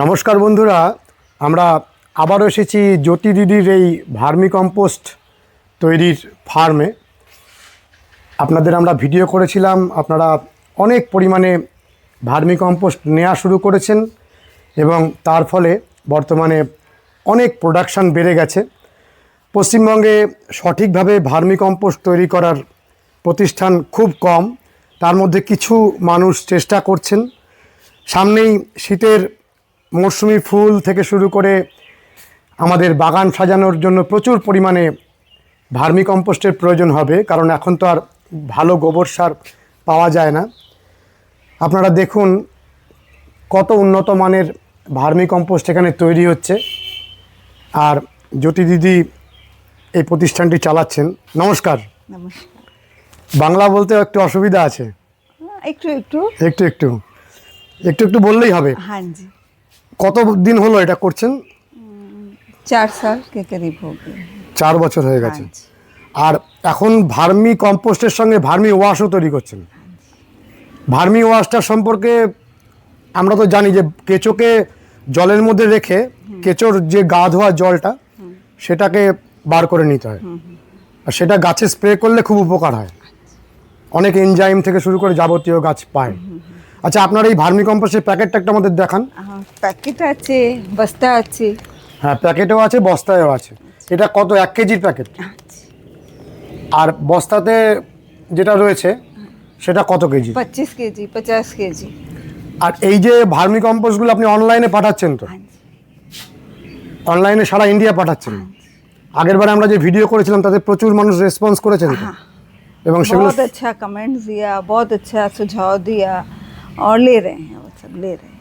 নমস্কার বন্ধুরা, আমরা আবারও এসেছি জ্যোতি দিদির এই ভার্মি কম্পোস্ট তৈরির ফার্মে। আপনাদের আমরা ভিডিও করেছিলাম, আপনারা অনেক পরিমাণে ভার্মি কম্পোস্ট নেওয়া শুরু করেছেন এবং তার ফলে বর্তমানে অনেক প্রোডাকশান বেড়ে গেছে। পশ্চিমবঙ্গে সঠিকভাবে ভার্মি কম্পোস্ট তৈরি করার প্রতিষ্ঠান খুব কম, তার মধ্যে কিছু মানুষ চেষ্টা করছেন। সামনেই শীতের মরশুমি ফুল থেকে শুরু করে আমাদের বাগান সাজানোর জন্য প্রচুর পরিমাণে ভার্মি কম্পোস্টের প্রয়োজন হবে কারণ এখন তো আর ভালো গোবর সার পাওয়া যায় না। আপনারা দেখুন কত উন্নত মানের ভার্মি কম্পোস্ট এখানে তৈরি হচ্ছে। আর জ্যোতি দিদি এই প্রতিষ্ঠানটি চালাচ্ছেন। নমস্কার। বাংলা বলতে একটু অসুবিধা আছে? একটু একটু। একটু একটু। একটু একটু বললেই হবে। जी কত দিন হলো এটা করছেন? চার সাল কেকেরি ভোগ চার বছর হয়ে গেছে। আচ্ছা। আর এখন ভার্মি কম্পোস্টের সঙ্গে ভার্মি ওয়াশও তৈরি করছেন। ভার্মি ওয়াশটা সম্পর্কে আমরা তো জানি যে কেঁচোকে জলের মধ্যে রেখে কেঁচোর যে গা ধোয়া জলটা সেটাকে বার করে নিতে হয়। আর সেটা গাছে স্প্রে করলে খুব উপকার হয়। অনেক এনজাইম থেকে শুরু করে যাবতীয় গাছ পায়। আচ্ছা আপনার এই ভার্মি কম্পোস্টের প্যাকেটটা একটা আমাদের দেখান। প্যাকেট আছে বস্তা আছে। হ্যাঁ প্যাকেটও আছে বস্তায়ও আছে। আচ্ছা। এটা কত এক কেজির প্যাকেট? আচ্ছা। আর বস্তাতে যেটা রয়েছে আচ্ছা। সেটা কত কেজি? পঁচিশ কেজি পঞ্চাশ কেজি। আর এই যে ভার্মি কম্পোস্টগুলো আপনি অনলাইনে পাঠাচ্ছেন তো? অনলাইনে সারা ইন্ডিয়া পাঠাচ্ছেন। আগের বারে আমরা যে ভিডিও করেছিলাম তাতে প্রচুর মানুষ রেসপন্স করেছেন হ্যাঁ। এবং সেগুলো আচ্ছা কমেন্ট দিয়া বহুত আচ্ছা সুঝাও দিয়া। और ले रहे हैं वो सब ले रहे हैं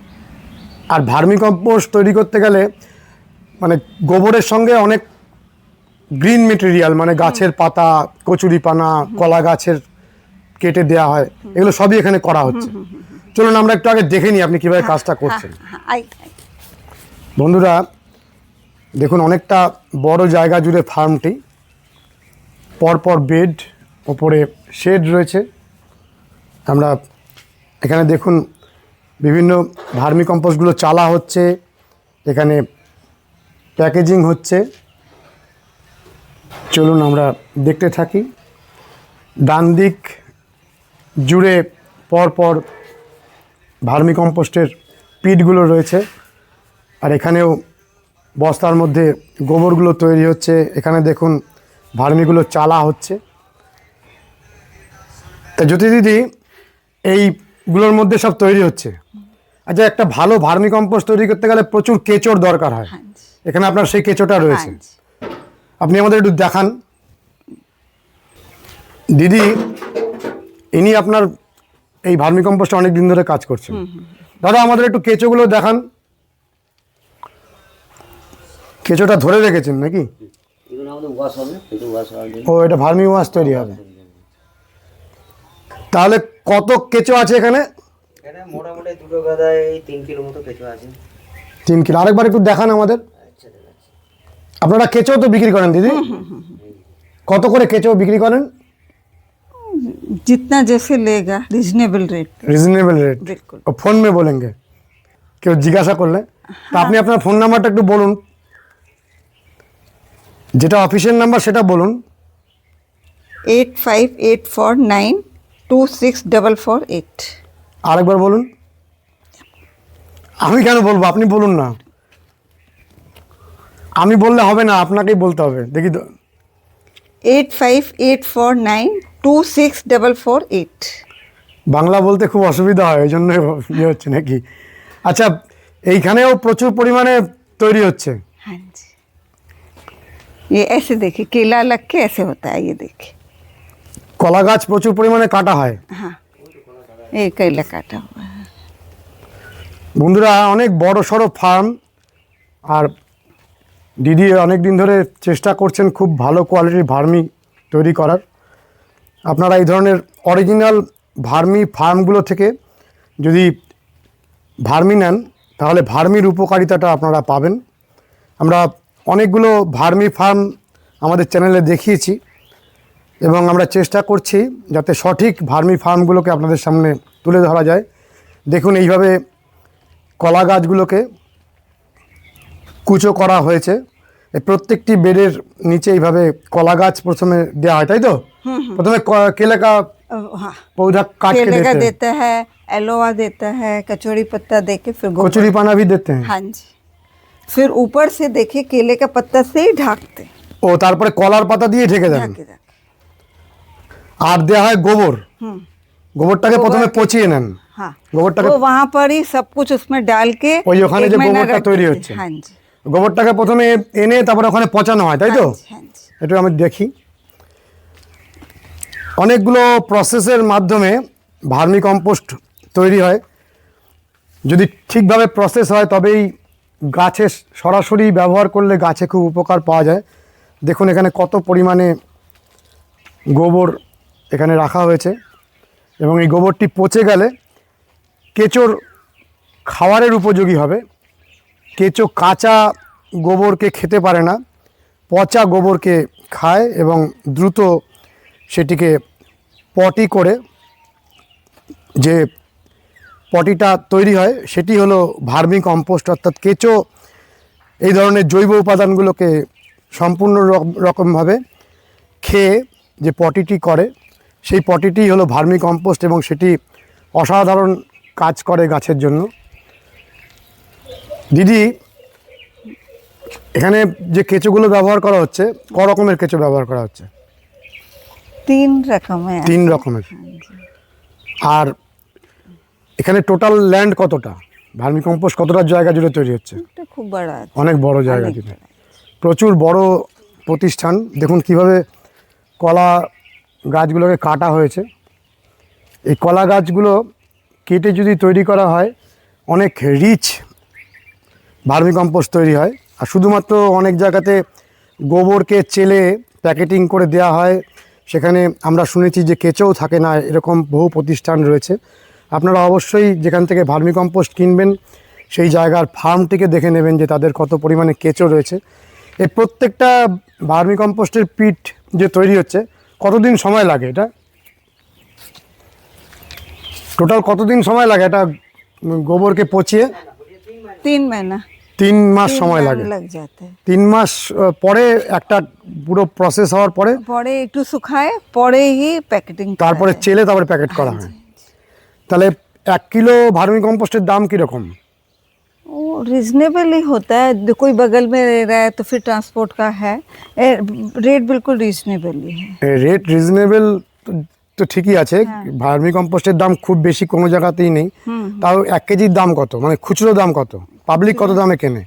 আর ভার্মি কম্পোস্ট তৈরি করতে গেলে মানে গোবরের সঙ্গে অনেক গ্রিন মেটেরিয়াল মানে গাছের পাতা কচুরি পানা কলা গাছের কেটে দেওয়া হয় এগুলো সবই এখানে করা হচ্ছে চলুন আমরা একটু আগে দেখে নিই আপনি কিভাবে কাজটা করছেন हाँ, हाँ, आई आई। বন্ধুরা দেখুন অনেকটা বড় জায়গা জুড়ে ফার্মটি পরপর বেড ওপরে শেড রয়েছে আমরা এখানে দেখুন বিভিন্ন ভার্মি কম্পোস্টগুলো চালা হচ্ছে, এখানে প্যাকেজিং হচ্ছে। চলুন আমরা দেখতে থাকি। ডান দিক জুড়ে পরপর ভার্মি কম্পোস্টের পিটগুলো রয়েছে, আর এখানেও বস্তার মধ্যে গোবরগুলো তৈরি হচ্ছে। এখানে দেখুন ভার্মিগুলো চালা হচ্ছে। তা জ্যোতি দিদি গুলোর মধ্যে সব তৈরি হচ্ছে। আচ্ছা একটা ভালো ভার্মি কম্পোস্ট তৈরি করতে গেলে প্রচুর কেঁচোর দরকার হয়। এখানে আপনার সেই কেঁচোটা রয়েছে। আপনি আমাদের একটু দেখান। দিদি ইনি আপনার এই ভার্মি কম্পোস্ট অনেক দিন ধরে কাজ করছেন। দাদা আমাদের একটু কেঁচোগুলো দেখান। কেঁচোটা ধরে রেখেছেন নাকি? ও এটা ভার্মি ওয়াশ তৈরি হবে। তাহলে কত কেঁচো আছে এখানে? মোটামুটি দুটো গাদায় তিন কিলো মতো কেঁচো আছে। তিন কিলো। আরেকবার একটু দেখান আমাদের। আচ্ছা, আপনারা কেঁচো তো বিক্রি করেন দিদি? কত করে কেঁচো বিক্রি করেন? जितना जैसे लेगा रिजनेबल রেট রিজনেবল রেট ও ফোন মে বলেঙ্গে কেউ জিজ্ঞাসা করলে। তা আপনি আপনার ফোন নাম্বারটা একটু বলুন। যেটা অফিসের নাম্বার সেটা বলুন। Eight five eight four nine two six double four eight আরেকবার বলুন আমি কেন বলবো আপনি বলুন না আমি বললে হবে না আপনাকেই বলতে হবে দেখি তো eight five eight four nine two six double four eight Bangla বলতে খুব অসুবিধা হয় এই জন্য ইয়ে হচ্ছে নাকি আচ্ছা এইখানেও প্রচুর পরিমাণে তৈরি হচ্ছে हाँ जी ये ऐसे देखिए केला लग के ऐसे होता है ये देखिए কলা গাছ প্রচুর পরিমাণে কাটা হয়। এই কাটা বন্ধুরা অনেক বড় সড়ো ফার্ম আর দিদি অনেক দিন ধরে চেষ্টা করছেন খুব ভালো কোয়ালিটির ভার্মি তৈরি করার। আপনারা এই ধরনের অরিজিনাল ভার্মি ফার্মগুলো থেকে যদি ভার্মি নেন তাহলে ভার্মির উপকারিতাটা আপনারা পাবেন। আমরা অনেকগুলো ভার্মি ফার্ম আমাদের চ্যানেলে দেখিয়েছি। এবং আমরা চেষ্টা করছি যাতে সঠিক ভার্মি ফার্মগুলোকে আপনাদের সামনে তুলে ধরা যায় দেখুন এইভাবে কলা গাছগুলোকে কুচো করা হয়েছে এই প্রত্যেকটি বেডের নিচে এইভাবে কলা গাছ প্রথমে দেওয়া হয় তাই তো প্রথমে ক- কেলেকা अ, हाँ पौधा काट के केले का देते हैं देता है एलोवा देता है कचौड़ी पत्ता दे के फिर गोबर कचौरी पाना भी देते हैं हाँ जी फिर ऊपर से देखिए केले का पत्ता से ही ढाकते ও তারপরে কলার পাতা দিয়ে ঢেকে দেন ढाके ढाके আর দেওয়া হয় গোবর हम्म গোবরটাকে প্রথমে পচিয়ে নেন हाँ গোবরটাকে वो वहाँ पर ही सब कुछ उसमें डाल के ওই ওখানে एक যে महीना গোবরটা रख তৈরি देते। হচ্ছে। हाँ जी গোবরটাকে প্রথমে এনে তারপরে ওখানে পচানো হয় তাই তো हाँ जी, हाँ जी একটু আমি দেখি অনেকগুলো প্রসেসের মাধ্যমে ভার্মি কম্পোস্ট তৈরি হয় যদি ঠিকভাবে প্রসেস হয় তবেই গাছে সরাসরি ব্যবহার করলে গাছে খুব উপকার পাওয়া যায় দেখুন এখানে কত পরিমাণে গোবর এখানে রাখা হয়েছে এবং এই গোবরটি পচে গেলে কেঁচোর খাওয়ারের উপযোগী হবে। কেঁচো কাঁচা গোবরকে খেতে পারে না, পচা গোবরকে খায় এবং দ্রুত সেটিকে পটি করে যে পটিটা তৈরি হয়, সেটি হলো ভার্মি কম্পোস্ট। অর্থাৎ কেঁচো এই ধরনের জৈব উপাদানগুলোকে সম্পূর্ণ রক- রকমভাবে খেয়ে যে পটিটি করে সেই পটিটি হলো ভার্মি কম্পোস্ট এবং সেটি অসাধারণ কাজ করে গাছের জন্য। দিদি এখানে যে কেঁচোগুলো ব্যবহার করা হচ্ছে ক রকমের কেঁচো ব্যবহার করা হচ্ছে। তিন রকমের। তিন রকমের। আর এখানে টোটাল ল্যান্ড কতটা? ভার্মি কম্পোস্ট কতটা জায়গা জুড়ে তৈরি হচ্ছে? খুব বড় অনেক বড় জায়গা জুড়ে। প্রচুর বড় প্রতিষ্ঠান। দেখুন কীভাবে কলা গাছগুলোকে কাটা হয়েছে। এই কলা গাছগুলো কেটে যদি তৈরি করা হয়, অনেক রিচ ভার্মি কম্পোস্ট তৈরি হয়। আর শুধুমাত্র অনেক জায়গাতে গোবরকে চেলে প্যাকেটিং করে দেওয়া হয়। সেখানে আমরা শুনেছি যে কেঁচোও থাকে না, এরকম বহু প্রতিষ্ঠান রয়েছে। আপনারা অবশ্যই যেখান থেকে ভার্মি কম্পোস্ট কিনবেন, সেই জায়গার ফার্মটিকে দেখে নেবেন যে তাদের কত পরিমাণে কেঁচো রয়েছে। এই প্রত্যেকটা ভার্মি কম্পোস্টের পিট যে তৈরি হচ্ছে কতদিন সময় লাগে এটা? টোটাল কতদিন সময় লাগে এটা গোবরকে পচিয়ে? তিন মাস তিন মাস সময় লাগে। তিন মাস পরে একটা পুরো প্রসেস হওয়ার পরে? পরে একটু শুকায় পরেই প্যাকেটিং তারপরে চেলে তারপরে প্যাকেট করা হয়। আচ্ছা। তাহলে এক কিলো ভার্মি কম্পোস্টের দাম কীরকম? वो रिजनेबल ही होता है जो कोई बगल में रह रहा है तो फिर ट्रांसपोर्ट का है ए, रेट बिल्कुल रीजनेबल ही है রেট রিজনেবল তো ঠিকই আছে ভার্মি কম্পোস্টের দাম খুব বেশি কোনো জায়গাতেই নেই তাও এক কেজির দাম কত মানে খুচরো দাম কত পাবলিক কত দামে কেনে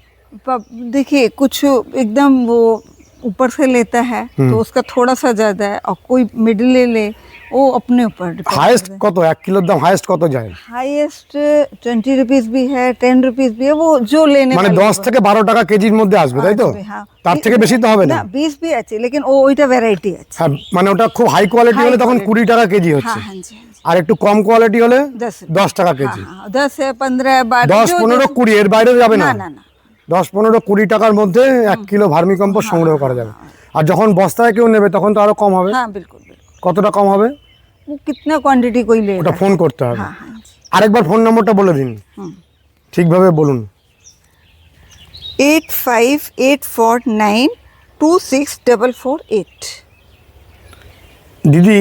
प- देखिए कुछ एकदम वो ऊपर से लेता है तो उसका थोड़ा सा ज़्यादा है और कोई मिडिल ले ले वो अपने ऊपर হায়েস্ট কত এক কিলোর দাম হায়েস্ট কত যায় हाईएस्ट ट्वेंटी रुपीज़ भी है टेन रुपीज़ भी है वो जो लेने মানে वाले দশ को- থেকে বারো টাকা কেজির মধ্যে আসবে তাই তো আসবে, হ্যাঁ। তার থেকে বেশি তো হবে না না बीस भी আছে लेकिन वो ওইটা ভ্যারাইটি আছে হ্যাঁ মানে ওটা খুব হাই কোয়ালিটি High হলে তখন quality। কুড়ি টাকা কেজি হচ্ছে हाँ हाँ जी हाँ जी আর একটু কম কোয়ালিটি হলে दस দশ টাকা কেজি हाँ, हाँ, दस है पंद्रह है बारह দশ जो- পনেরো जो- কুড়ি এর বাইরে যাবে না না না না দশ পনেরো কুড়ি টাকার মধ্যে এক কিলো ভার্মি কম্পোস্ট সংগ্রহ করা যাবে আর যখন বস্তায় কেউ নেবে তখন তো আরো কম হবে हाँ बिल्कुल बिल्कुल কতটা কম হবে वो कितना क्वांटिटी कोई ले ওটা रहा ফোন করতে হবে हाँ हाँ जी আরেকবার ফোন নম্বরটা বলে দিন ঠিকভাবে বলুন eight five eight four nine two six double four eight দিদি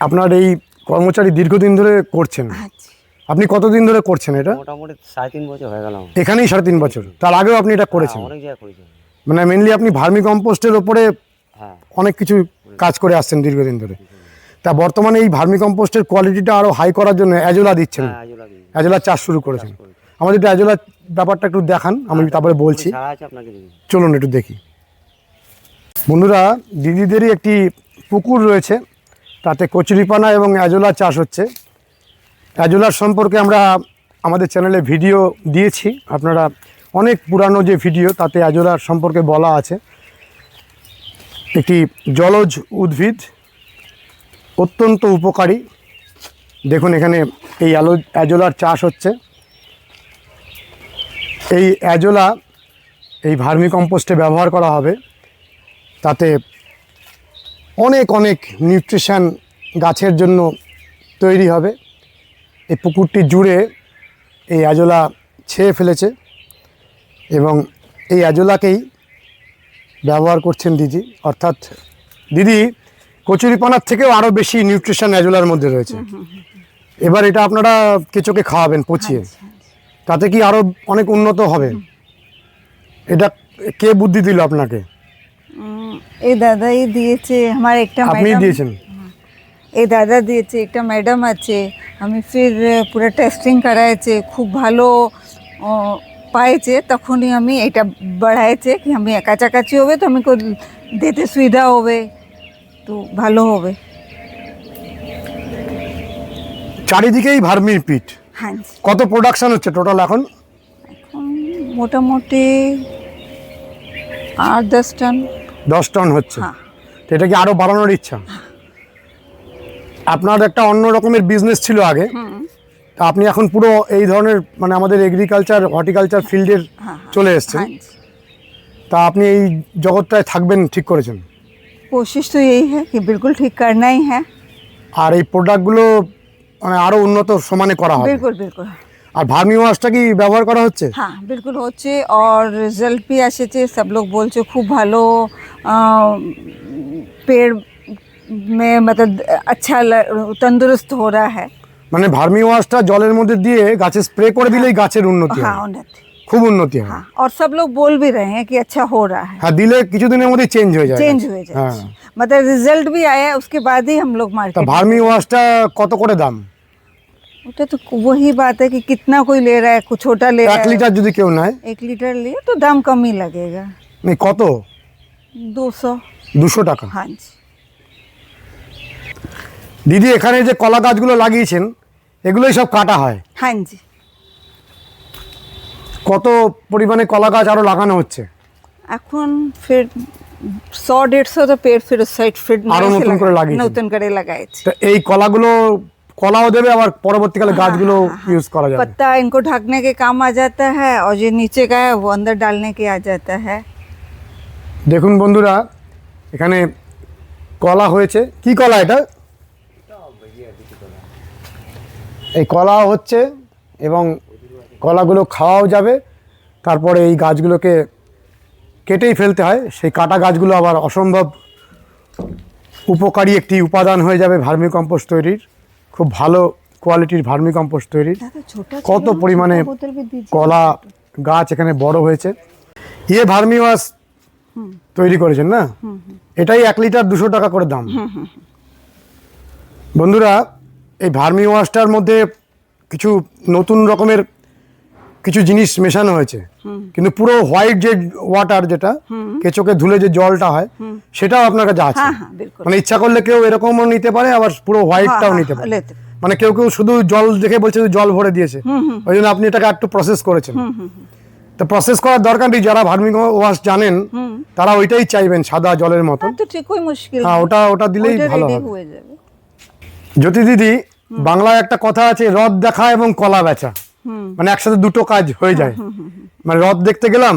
আপনার এই কর্মচারী দীর্ঘদিন ধরে করছেন हाँ जी আপনি কতদিন ধরে করছেন এটা? মোটামুটি সাড়ে তিন বছর হয়ে গেল আমার। এখানেই সাড়ে তিন বছর। তার আগেও আপনি এটা করেছেন? হ্যাঁ, অনেক জায়গায় করেছি। মানে মেনলি আপনি ভার্মি কম্পোস্টের ওপরে হ্যাঁ। অনেক কিছু কাজ করে আসছেন দীর্ঘদিন ধরে। তা বর্তমানে এই ভার্মি কম্পোস্টের কোয়ালিটিটা আরও হাই করার জন্য অ্যাজোলা দিচ্ছেন। হ্যাঁ আজও অ্যাজোলা চাষ শুরু করেছেন। আমাদের একটু অ্যাজোলা ব্যাপারটা একটু দেখান আমি তারপরে বলছি। আছে আপনাকে চলুন একটু দেখি। বন্ধুরা দিদিদেরই একটি পুকুর রয়েছে। তাতে কচুরিপানা এবং অ্যাজোলা চাষ হচ্ছে। অ্যাজোলার সম্পর্কে আমরা আমাদের চ্যানেলে ভিডিও দিয়েছি। আপনারা অনেক পুরানো যে ভিডিও, তাতে অ্যাজোলার সম্পর্কে বলা আছে। একটি জলজ উদ্ভিদ, অত্যন্ত উপকারী। দেখুন এখানে এই অ্যালো অ্যাজোলার চাষ হচ্ছে। এই অ্যাজোলা এই ভার্মি কম্পোস্টে ব্যবহার করা হবে। তাতে অনেক অনেক নিউট্রিশান গাছের জন্য তৈরি হবে। এই পুকুরটি জুড়ে এই অ্যাজোলা ছেয়ে ফেলেছে এবং এই অ্যাজোলাকেই ব্যবহার করছেন দিদি। অর্থাৎ দিদি কচুরিপানার থেকেও আরও বেশি নিউট্রিশন অ্যাজোলার মধ্যে রয়েছে। এবার এটা আপনারা কেঁচোকে খাওয়াবেন পচিয়ে। তাতে কি আরও অনেক উন্নত হবে? এটা কে বুদ্ধি দিল আপনাকে? এই দাদাই দিয়েছে আমার একটা আপনি ম্যাডাম এই দাদা দিয়েছে একটা ম্যাডাম আছে আমি ফির পুরো টেস্টিং করাইছে খুব ভালো পাইছে তখনই আমি এটা বাড়াইছে কি আমি কাছাকাছি হবে তো আমি দিতে সুবিধা হবে তো ভালো হবে। চারিদিকেই ভার্মির পিঠ। হ্যাঁ। কত প্রোডাকশন হচ্ছে টোটাল এখন? এখন মোটামুটি আট দশ টন। দশ টন হচ্ছে। হ্যাঁ। এটা কি আরও বাড়ানোর ইচ্ছা? আপনার একটা অন্য রকমের বিজনেস ছিল আগে। আপনি এখন পুরো এই ধরনের মানে আমাদের এগ্রিকালচার হর্টিকালচার ফিল্ডের চলে এসছেন। তা আপনি এই জগৎটায় থাকবেন ঠিক করেছেন। কোশিশ তো এই হ্যাঁ কি বিলকুল ঠিক করনাই হ্যাঁ। আর এই প্রোডাক্টগুলো মানে আরও উন্নত সমানে করা হবে। বিলকুল বিলকুল। আর ভার্মি ওয়াশটা কি ব্যবহার করা হচ্ছে? হ্যাঁ বিলকুল হচ্ছে। আর রেজাল্ট পি আসেছে সব লোক বলছে খুব ভালো পেড় में मतलब अच्छा ल- तंदुरुस्त हो रहा है মানে ভার্মি ওয়াশটা জলের মধ্যে দিয়ে গাছে স্প্রে করে দিলেই গাছের উন্নতি हाँ হয় उन्नति খুব উন্নতি হয় हाँ और सब लोग बोल भी रहे हैं कि अच्छा हो रहा है হ্যাঁ দিলে কিছুদিনের মধ্যে চেঞ্জ হয়ে যায় चेंज हुए जाए হ্যাঁ मतलब रिजल्ट भी आया उसके बाद ही हम लोग তা मार्केट ভার্মি ওয়াশটা কত করে দাম वो तो वही बात है कि कितना कोई ले रहा है कुछ छोटा ले रहा এক है লিটার যদি কেউ নেয় एक लीटर लिए तो दाम कम ही लगेगा মানে কত दो सौ দুশো টাকা हाँ जी দিদি এখানে যে কলা গাছগুলো লাগিয়েছেন এগুলোই সব কাটা হয় हाँ जी কত পরিমাণে কলা গাছ আরও লাগানো হচ্ছে এখন ফির সौ डेढ़ सौ तो पेड़ फिर उस साइड फिर আরো नए से নতুন করে लगाए- লাগিয়েছেন। নতুন করে লাগাইছে তো এই কলাগুলো কলাও দেবে আবার পরবর্তীকালে গাছগুলো ইউজ করা যাবে पत्ता इनको ढकने के काम आ जाता है और जो नीचे का है वो अंदर डालने के आ जाता है দেখুন বন্ধুরা এখানে কলা হয়েছে কি কলা এটা এই কলাও হচ্ছে এবং কলাগুলো খাওয়াও যাবে। তারপরে এই গাছগুলোকে কেটেই ফেলতে হয়। সেই কাটা গাছগুলো আবার অসম্ভব উপকারী একটি উপাদান হয়ে যাবে ভার্মি কম্পোস্ট তৈরির। খুব ভালো কোয়ালিটির ভার্মি কম্পোস্ট তৈরির কত পরিমাণে কলা গাছ এখানে বড় হয়েছে। ইয়ে ভার্মি ওয়াশ তৈরি করেছেন না? এটাই এক লিটার দুশো টাকা করে দাম। বন্ধুরা এই ভার্মি ওয়াশটার মধ্যে কিছু নতুন রকমের কিছু জিনিস মেশানো হয়েছে। কিন্তু পুরো হোয়াইট যে ওয়াটার যেটা কেঁচোকে ধুলে যে জলটা হয় সেটাও আপনার কাছে আছে। মানে ইচ্ছা করলে কেউ এরকমও নিতে পারে আবার পুরো হোয়াইটটাও নিতে পারে। মানে কেউ কেউ শুধু জল দেখে বলছে জল ভরে দিয়েছে। ওই জন্য আপনি এটাকে একটু প্রসেস করেছেন। তো প্রসেস করার দরকার নেই যারা ভার্মি ওয়াশ জানেন তারা ওইটাই চাইবেন সাদা জলের মতো। ঠিক মুশকিল। হ্যাঁ ওটা ওটা দিলেই ভালো হবে। জ্যোতি দিদি বাংলায় একটা কথা আছে রথ দেখা এবং কলা বেচা মানে একসাথে দুটো কাজ হয়ে যায় মানে রথ দেখতে গেলাম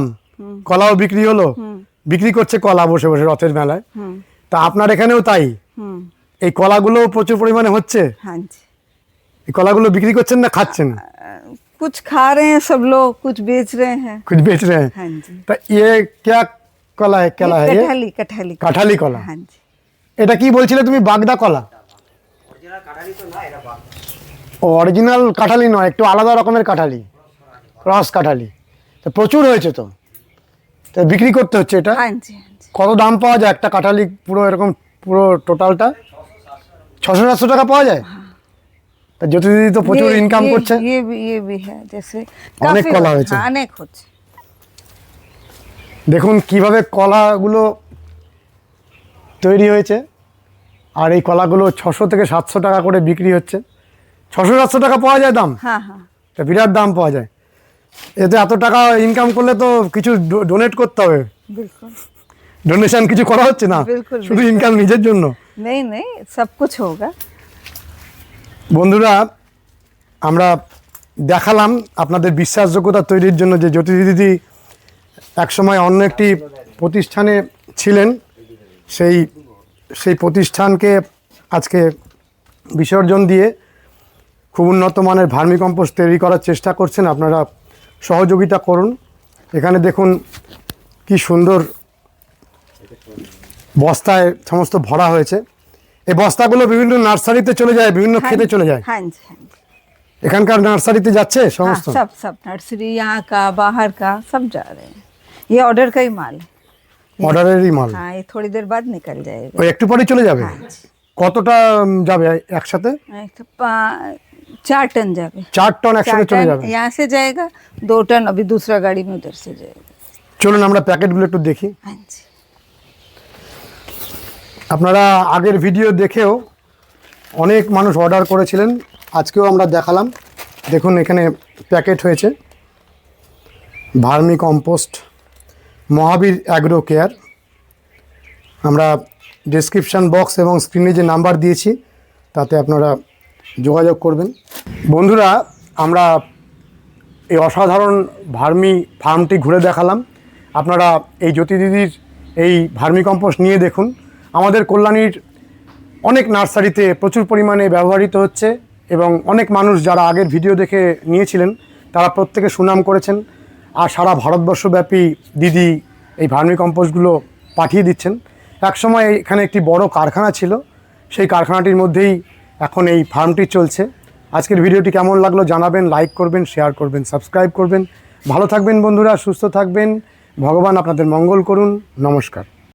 কলাও বিক্রি হলো বিক্রি করছে কলা বসে বসে রথের মেলায় তা আপনার এখানেও তাই হুম এই কলাগুলো প্রচুর পরিমাণে হচ্ছে हाँ जी এই কলাগুলো বিক্রি করছেন না খাচ্ছেন कुछ खा रहे हैं सब लोग कुछ बेच रहे हैं कुछ बेच रहे हैं हाँ जी তা ইয়ে क्या কলা है কেলা है ये कटहली कटहली কাঁঠালি কলা हाँ जी এটা কি বলছিলে তুমি বাগদা কলা ও অরিজিনাল কাঁঠালি নয় একটু আলাদা রকমের কাঁঠালি। ক্রস কাঁঠালি। তো প্রচুর হয়েছে তো। তো বিক্রি করতে হচ্ছে এটা? কত দাম পাওয়া যায় একটা কাঁঠালি পুরো এরকম পুরো টোটালটা ছশো সাতশো টাকা পাওয়া যায়? তা জ্যোতি তো প্রচুর ইনকাম করছে। অনেক কলা হয়েছে। অনেক হচ্ছে। দেখুন কীভাবে কলাগুলো তৈরি হয়েছে। আর এই কলাগুলো ছশো থেকে সাতশো টাকা করে বিক্রি হচ্ছে। ছশো সাতশো টাকা পাওয়া যায় দাম? হ্যাঁ, হ্যাঁ। বিরাট দাম পাওয়া যায়। এতে এত টাকা ইনকাম করলে তো কিছু ডোনেট করতে হবে। ডোনেশন কিছু করা হচ্ছে না? শুধু ইনকাম নিজের জন্য? নেই নেই সব কিছু হোগা হ্যাঁ। বন্ধুরা আমরা দেখালাম আপনাদের বিশ্বাসযোগ্যতা তৈরির জন্য যে জ্যোতি দিদি একসময় অন্য একটি প্রতিষ্ঠানে ছিলেন সেই সেই প্রতিষ্ঠানকে আজকে বিসর্জন দিয়ে খুব উন্নত মানের ভার্মি কম্পোস্ট তৈরি করার চেষ্টা করছেন আপনারা সহযোগিতা করুন এখানে দেখুন কি সুন্দর বস্তায় সমস্ত ভরা হয়েছে এই বস্তাগুলো বিভিন্ন নার্সারিতে চলে যায় বিভিন্ন हाँ খেতে जी, চলে যায় हाँ जी हाँ जी এখানকার নার্সারিতে যাচ্ছে हाँ, সমস্ত सब सब नर्सरी यहाँ का बाहर का सब जा रहे हैं ये ऑर्डर का ही माल है অর্ডারেরই মাল हाँ ये थोड़ी देर बाद निकल जाएगा ওই একটু পরেই চলে যাবে কতটা উম, যাবে একসাথে एक तो पा- चार टन जावे চার টন चार একসাথে চলে टन যাবে यहाँ से जाएगा दो टन अभी दूसरा गाड़ी में उधर से जाएगा চলুন আমরা প্যাকেটগুলো একটু দেখি हाँ जी আপনারা আগের ভিডিও দেখেও অনেক মানুষ অর্ডার করেছিলেন আজকেও আমরা দেখালাম দেখুন এখানে প্যাকেট হয়েছে vermicompost Mahavir agro care আমরা ডেসক্রিপশান বক্স এবং স্ক্রিনে যে নাম্বার দিয়েছি, তাতে আপনারা যোগাযোগ করবেন। বন্ধুরা, আমরা এই অসাধারণ ভার্মি ফার্মটি ঘুরে দেখালাম। আপনারা এই জ্যোতি দিদির এই ভার্মি কম্পোস্ট নিয়ে দেখুন। আমাদের কল্যাণীর অনেক নার্সারিতে প্রচুর পরিমাণে ব্যবহৃত হচ্ছে এবং অনেক মানুষ যারা আগের ভিডিও দেখে নিয়েছিলেন, তারা প্রত্যেকে সুনাম করেছেন। আর সারা ভারতবর্ষব্যাপী দিদি এই ভার্মি কম্পোস্টগুলো পাঠিয়ে দিচ্ছেন। একসময় এখানে একটি বড় কারখানা ছিল, সেই কারখানাটির মধ্যেই এখন এই ফার্মটি চলছে। আজকের ভিডিওটি কেমন লাগল জানাবেন, লাইক করবেন, শেয়ার করবেন, সাবস্ক্রাইব করবেন। ভালো থাকবেন বন্ধুরা, সুস্থ থাকবেন। ভগবান আপনাদের মঙ্গল করুন। নমস্কার।